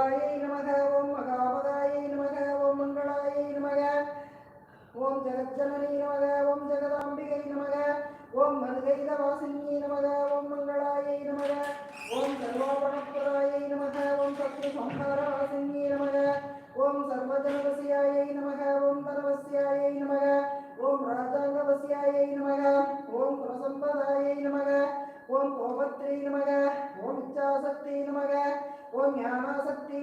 மங்களாயை நமக ஓம் மகாமகாயை நமக ஓம் மங்களாயை நமக. ஓம் ஜெகஜனனி நமக ஓம் ஜெகதாம்பிகை நமக. ஓம் மதுகைத வாசினி நமக ஓம் மங்களாயை நமக. ஓம் சர்வாபண ஓம் ஞானாசக்தி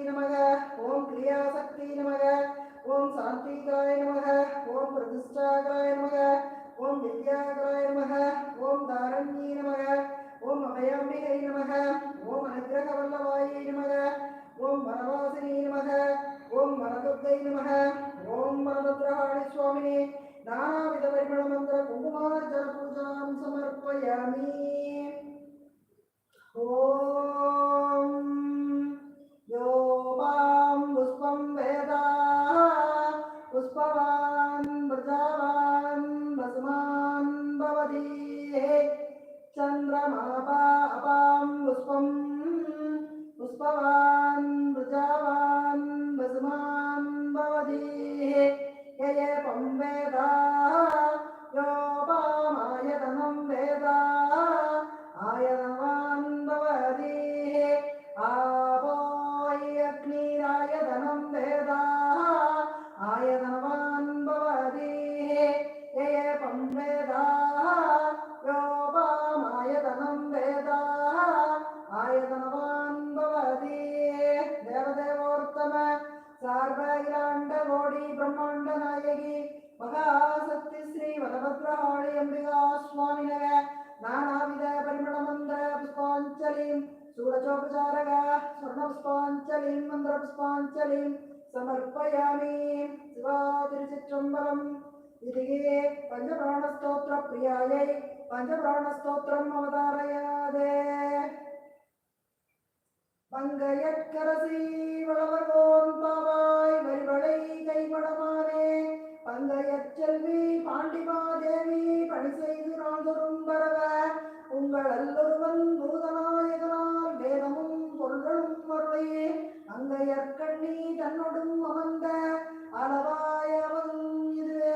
பொம்பே வலபத்ரஹாளி சுவாமினக நானாவித பரிமள புஷ்பாஞ்சலிம் சூடச்சோபச்சாரக ஸ்வர்ண மந்திர புஷ்பாஞ்சலிம் சமர்ப்பயாமி. சிவா திருச்சிற்றம்பலம். பஞ்சபிராணஸ்தோத்திர பிரியாயை பஞ்சபிராணஸ்தோத்திரம் அவதாரயாதே. பங்கையற்கரசி பாவாய் வரிவளை பங்கையற் செல்வி பாண்டிமாதேவி பணி செய்து நாள்தொரும் பரவ உங்கள் அல்லொருவன் பூதநாயகனால் வேதமும் பொருள்களும் அருளையே அங்கையற்கண்ணி தன்னொடும் அமர்ந்த அளவாயவன் இதுவே.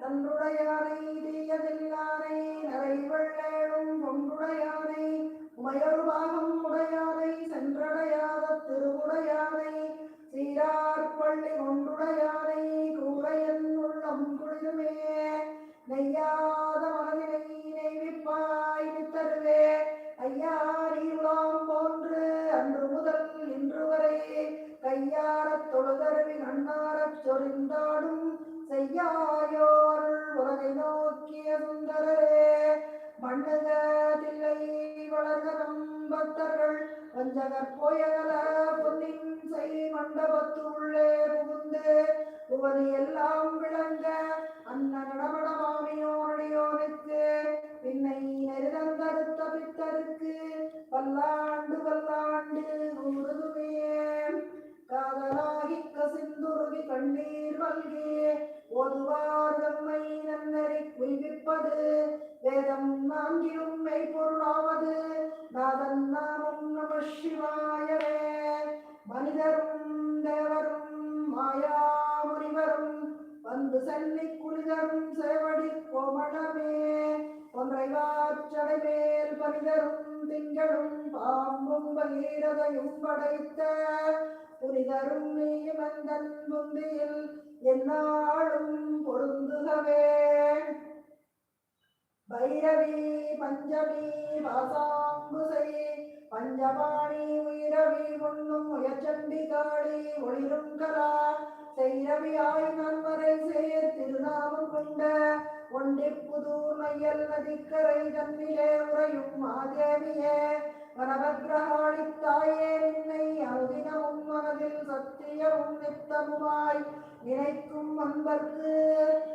நன்றுடையானை தீயதில்லானை நரை பொன்றுடையானை உமையொரு பாகம் கருவி நன்னாரச் சொரிந்தாடும் செய்யாயோர் உலகை நோக்கிய சுந்தரரே. மண்ணுக தில்லை வளர்கரம் பக்தர்கள் வஞ்சகர் போயகல பொன்னின் செய் மண்டபத்துள்ளே புகுந்து உவதி எல்லாம் விளங்க அன்ன நடமடமாமியோனடியோனுக்கு பின்னை நெருதந்தருத்த பித்தருக்கு பல்லாண்டு கண்ணீர் வல்கி ஓதுவார் தம்மை நன்னறி குய்விப்பது வேதம் நான்கிலும் மெய்ப்பொருளாவது நாதன் நாமம் நம சிவாயவே. மனிதரும் தேவரும் மாயா முனிவரும் வந்து சென்னி குளிதரும் சேவடி கோமளமே. ஒன்றை மேல் பனிதரும் திங்களும் பாம்பும் பகீரதையும் படைத்த புனிதரும் நீ நீமந்தன் புந்தியில் என்னாலும் பொருந்துகவே. பைரவி பஞ்சமி வாசாங்குசை பஞ்சபாணி உயிரவி உண்ணும் உயர்ச்சண்டி காளி ஒளிரும் கலா. செய்ரவியாய் நன்மறை சேர் திருநாமம் கொண்ட ஒண்டிப்புதூர் மையல் நதிக்கரை தன்னிலே உறையும் மாதேவியே. வனபத்ரஹாளித்தாயே நின்னை அனுதினமும் மனதில் சத்தியமும் நித்தமுமாய் நினைக்கும் அன்பர்க்கு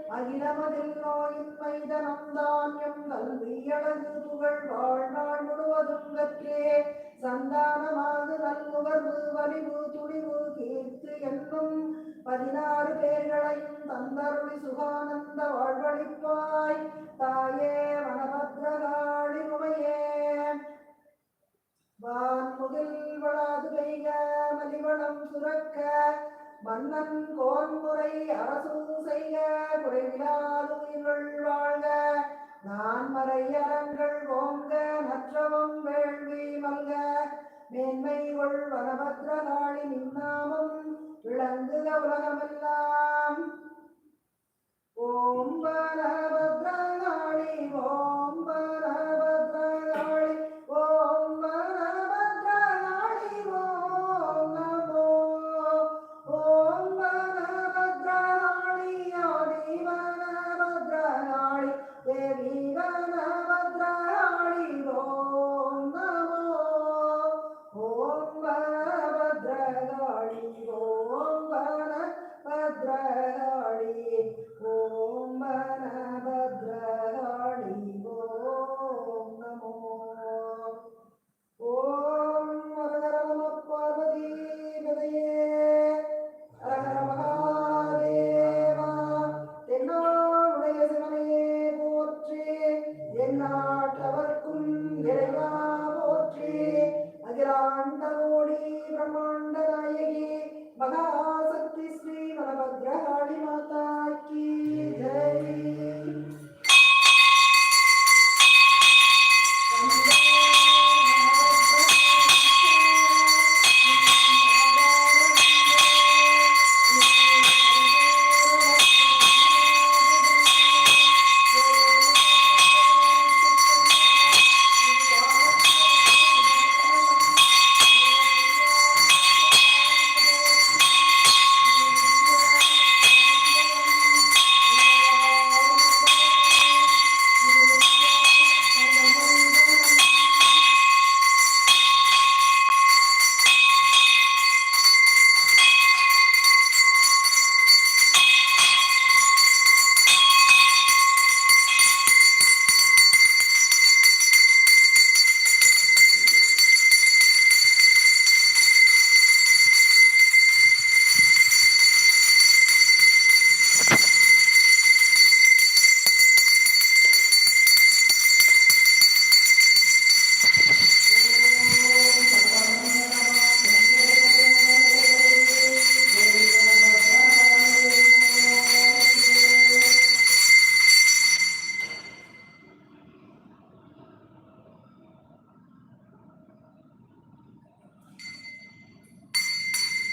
அகிலமதில் நோயின்மை தனம்தான் எம் கல்வியழகு புகழ் வாழ்நாள் முழுவதும் கற்றே. சந்தானமாக நல்முகர்வு வலிவு துணிவு கீர்த்து என்னும் பதினாறு பேர்களையும் தந்தருளி சுகானந்த வாழ்வழிப்பாய் தாயே வனபத்ரகாளி உமையே வான்முகில் வளாது பெய்க மலிவளம் சுரக்க மன்னன் கோன்முறை அரசு செய்ய குறைவிலாது உயிர்கள் வாழ்க நான் மறையரங்கள் ஓங்க நற்றவம் வேள்வி மல்க மேன்மை கொள் வனபத்ர நாளி நின்னாமம் விளங்குக உலகமெல்லாம். ஓம் பாலக நாட்டவர்க்கும் இறைவா.